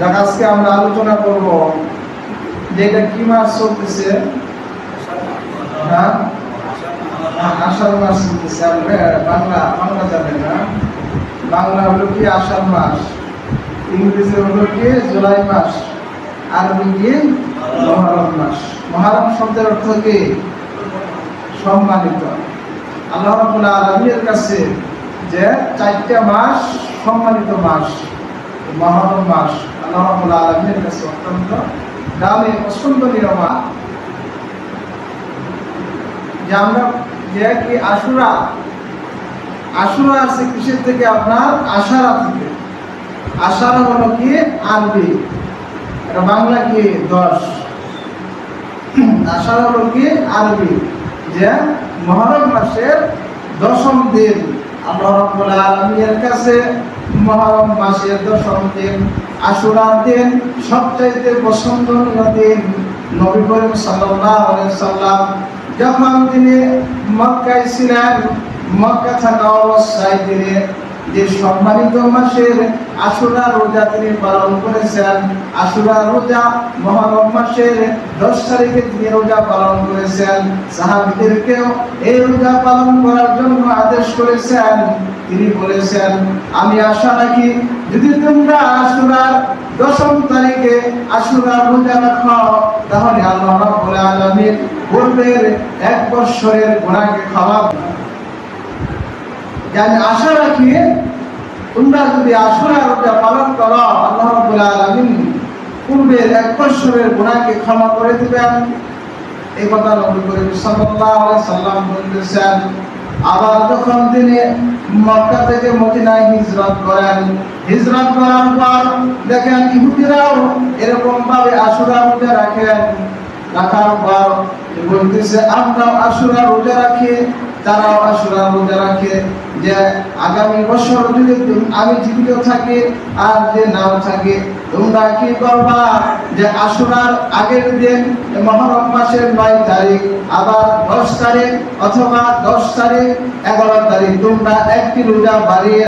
যাক আজকে আমরা আলোচনা করব যে এটা কি মাস চলতেছে? হ্যাঁ? আষাঢ় মাস চলতেছে আমরা বাংলা বাংলা যাবে না। বাংলা হলো কি আষাঢ় মাস? ইংরেজি হলো কি জুলাই মাস? আরবি কি মহরম মাস? মহরম শব্দের অর্থ কি? সম্মানিত। আল্লাহ রাব্বুল আলামিনের কাছে যে চারটা মাস সম্মানিত মাস, মহরম মাস। থেকে আপনার? আশারা থেকে। আশারা হলো কি? আরবি। বাংলা কি? দশ। আশারা হলো কি? আরবি। যে মহরম মাসের দশম দিন। আল্লাহ রাব্বুল আলামিনের কাছে মহরম মাসের দশম দিন, আশুরার দিন, সবচাইতে পছন্দনীয় দিন, নবী করিম আলাইহি সাল্লাম যখন তিনি মক্কায় ছিলেন, মক্কা থাকা অবস্থায় তিনি যে সম্মানিত মাসের আশুরা রোজা তিনি পালন করেছেন। আশুরা রোজা মহরম মাসের দশ তারিখে তিনি রোজা পালন করেছেন। সাহাবিদেরকেও এই রোজা পালন করার জন্য আদেশ করেছেন। তিনি বলেছেন, আমি আশা রাখি যদি তোমরা আশুরার দশম তারিখে আশুরার রোজা রাখো, তাহলে আল্লাহ রাব্বুল আলামিন পূর্বের এক বৎসরের গুনাহকে ক্ষমা যে আমি আশা রাখি তোমরা যদি আশুরা পালন করো, আল্লাহ পূর্বের এক বৎসরের গুনাহকে ক্ষমা করে দিবেন। এই কথা নবী করিম সাল্লাম বলেছেন আবার যখন তিনি মক্কা থেকে মদিনায় হিজরত করেন, হিজরত করার পর দেখেন ইহুদিরাও এরকম ভাবে আশুরা রোজা রাখেন। রাখার পর বলতেছে আমরাও আশুরা রোজা রাখি রোজা রাখে যে আগামী বছর যদি আমি জীবিত থাকি আর যে নাও থাকে, তোমরা কি করবা? যে আশুরার আগের দিন মহরম মাসের নয় তারিখ, আবার দশ তারিখ অথবা দশ তারিখ, এগারো তারিখ, তোমরা একটি রোজা বাড়িয়ে